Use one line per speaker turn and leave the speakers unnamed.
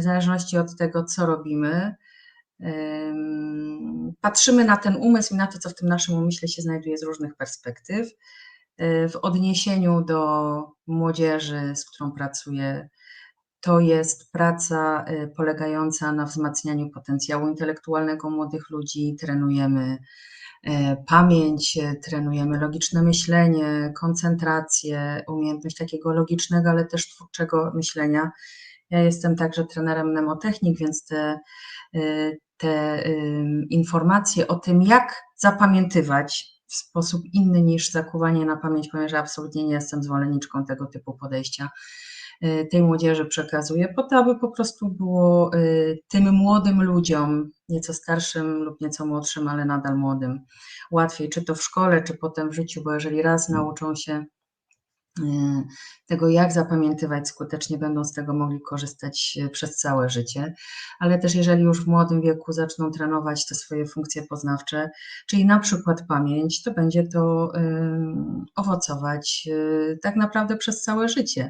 w zależności od tego, co robimy, ym, patrzymy na ten umysł i na to, co w tym naszym umyśle się znajduje z różnych perspektyw. Y, W odniesieniu do młodzieży, z którą pracuję, to jest praca y, polegająca na wzmacnianiu potencjału intelektualnego młodych ludzi. Trenujemy y, pamięć, trenujemy logiczne myślenie, koncentrację, umiejętność takiego logicznego, ale też twórczego myślenia. Ja jestem także trenerem mnemotechnik, więc te, y, te ym, informacje o tym, jak zapamiętywać w sposób inny niż zakuwanie na pamięć, ponieważ absolutnie nie jestem zwolenniczką tego typu podejścia, y, tej młodzieży przekazuję, po to, aby po prostu było y, tym młodym ludziom, nieco starszym lub nieco młodszym, ale nadal młodym, łatwiej, czy to w szkole, czy potem w życiu, bo jeżeli raz nauczą się y, tego, jak zapamiętywać skutecznie, będą z tego mogli korzystać y, przez całe życie, ale też jeżeli już w młodym wieku zaczną trenować te swoje funkcje poznawcze, czyli na przykład pamięć, to będzie to owocować y, tak naprawdę przez całe życie.